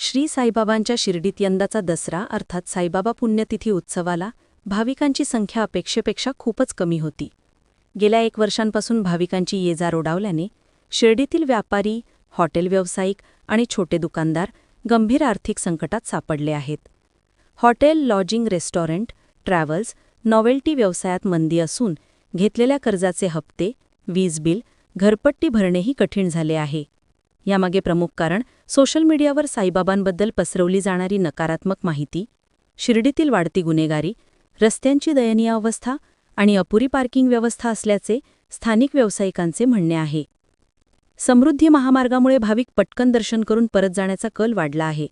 श्री साईबाबांच्या शिर्डीत यंदाचा दसरा अर्थात साईबाबा पुण्यतिथी उत्सवाला भाविकांची संख्या अपेक्षेपेक्षा खूपच कमी होती. गेल्या एक वर्षांपासून भाविकांची ये जा रोडावल्याने शिर्डीतील व्यापारी हॉटेल व्यावसायिक आणि छोटे दुकानदार गंभीर आर्थिक संकटात सापडले आहेत. Hotel lodging restaurant travels novelty व्यवसायात मंदी असून घेतलेल्या कर्जाचे हप्ते वीज बिल घरपट्टी भरणेही कठीण झाले आहे. यामागे प्रमुख कारण सोशल मीडियावर साईबाबांबद्दल पसरवली जाणारी नकारात्मक माहिती शिर्डीतील वाढती गुन्हेगारी रस्त्यांची दयनीय अवस्था आणि अपुरी पार्किंग व्यवस्था असल्याचे स्थानिक व्यावसायिकांचे म्हणणे आहे. समृद्धी महामार्गामुळे भाविक पटकन दर्शन करून परत जाण्याचा कल वाढला आहे.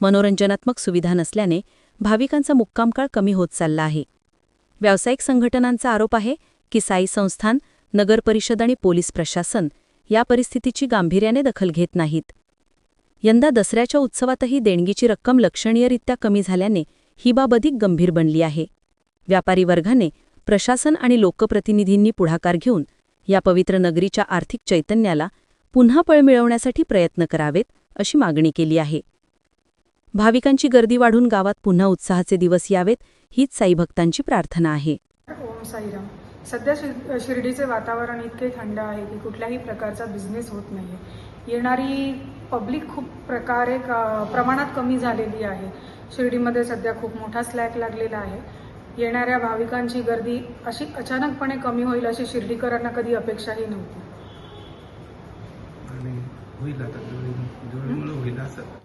मनोरंजनात्मक सुविधा नसल्याने भाविकांचा मुक्कामकाळ कमी होत चालला आहे. व्यावसायिक संघटनांचा आरोप आहे की साई संस्थान नगर परिषद आणि पोलीस प्रशासन या परिस्थितीची गांभीर्याने दखल घेत नाहीत. यंदा दसऱ्याच्या उत्सवातही देणगीची रक्कम लक्षणीयरित्या कमी झाल्याने ही बाब अधिक गंभीर बनली आहे. व्यापारी वर्गाने प्रशासन आणि लोकप्रतिनिधींनी पुढाकार घेऊन या पवित्र नगरीच्या आर्थिक चैतन्याला पुन्हा पळ मिळवण्यासाठी प्रयत्न करावेत अशी मागणी केली आहे. भाविकांची गर्दी वाढून गावात पुन्हा उत्साहाचे दिवस यावेत हीच साईभक्तांची प्रार्थना आहे. ओम साईराम. सध्या शिर शिर्डीचे वातावरण इतके थंड आहे की कुठल्याही प्रकारचा बिझनेस होत नाही आहे येणारी पब्लिक खूप प्रकारे क- प्रमाणात कमी झालेली आहे. शिर्डीमध्ये सध्या खूप मोठा स्लॅक लागलेला आहे. येणाऱ्या भाविकांची गर्दी अशी अचानकपणे कमी होईल अशी शिर्डीकरांना कधी अपेक्षाही नव्हती. होईल आता होईल असं.